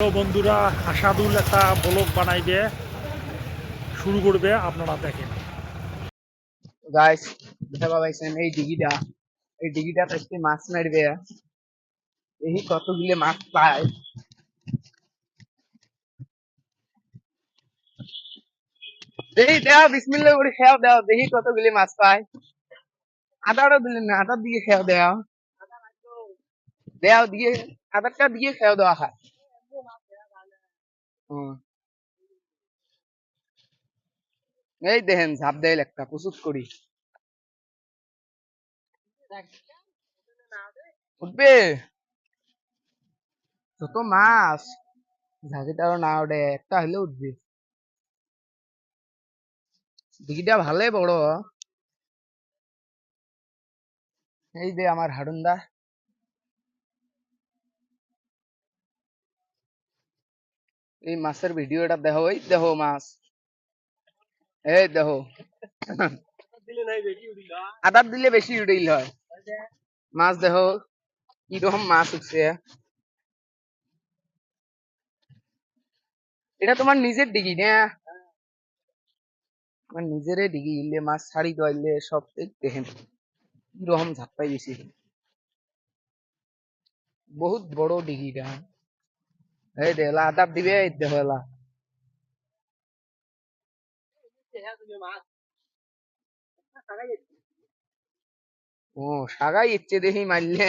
বন্ধুরা আশাদুল একটা ব্লগ বানাইবে শুরু করবে, আপনারা দেখেন। গাইস দেখা পাইছেন এই ডিগিটা? এই ডিগিটা আজকে মাছ মারবে। এই কতগুলো মাছ পায়। দেখি দেওয়া বিসমিল্লা করে খেয়াও দেওয়া দেখি মাছ পায়। আদারও দিলেন না, আদার দিয়ে খেয়াও দেওয়া দেওয়া দিয়ে, আদারটা দিয়ে খেয়াও দেওয়া খায় এই দেখেন ঝাপ দেয় একটা প্রচুর করি। উঠবে? যত মাছ ঝাঁকিটাও না ওঠে, একটা হলে উঠবে। দিঘিটা ভালে বড়। এই যে আমার হাডুন্দা এই মাছের ভিডিওটা দেখো এই দেখো মাছ। এই দেখো আদার দিলে বেশি উড়িল হয়। মাছ দেখো কীরকম মাছ উঠছে। এটা তোমার নিজের ডিগি, না? আমার নিজেরে ডিগি, ইলে মাছ ছাড়ি দইলে সব দেখেন। কীরকম ঝাপ্পাই দিছি। বহুত বড় ডিগিটা। এই দেখলা আদার দিবে, এই দেখো এলা ও, সাগাই ইচ্ছে দেখি মারলে।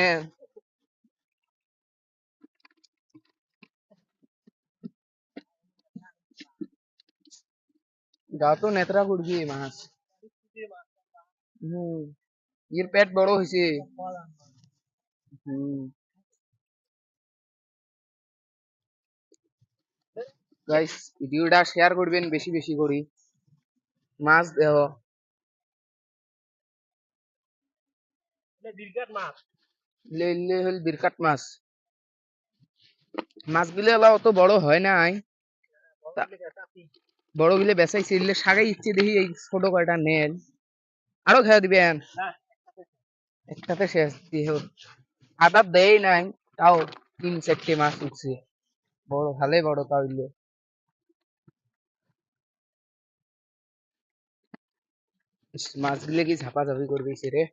গাও তো নেত্রা করবি মাছ। হম এর পেট বড় হয়েছে হম। গাইস ভিডিওটা শেয়ার করবেন বেশি বেশি করে। মাছ দেহ বিরকাট মাছ। মাছগুলো এলা অত বড় হয় নাই। বড়গুলো বেচাইছে এগুলো সাগাই ইচ্ছে দেখি এই ছোট কয়টা নেন। আরও খেয়ে দিবেন। একসাথে শেষ। দিয়ে আদার দেয় নাই তাও তিন চারটে মাছ উঠছে। বড় ভালোই বড় তাও মাছগুলো কি ঝাপাঝাপি করবি রে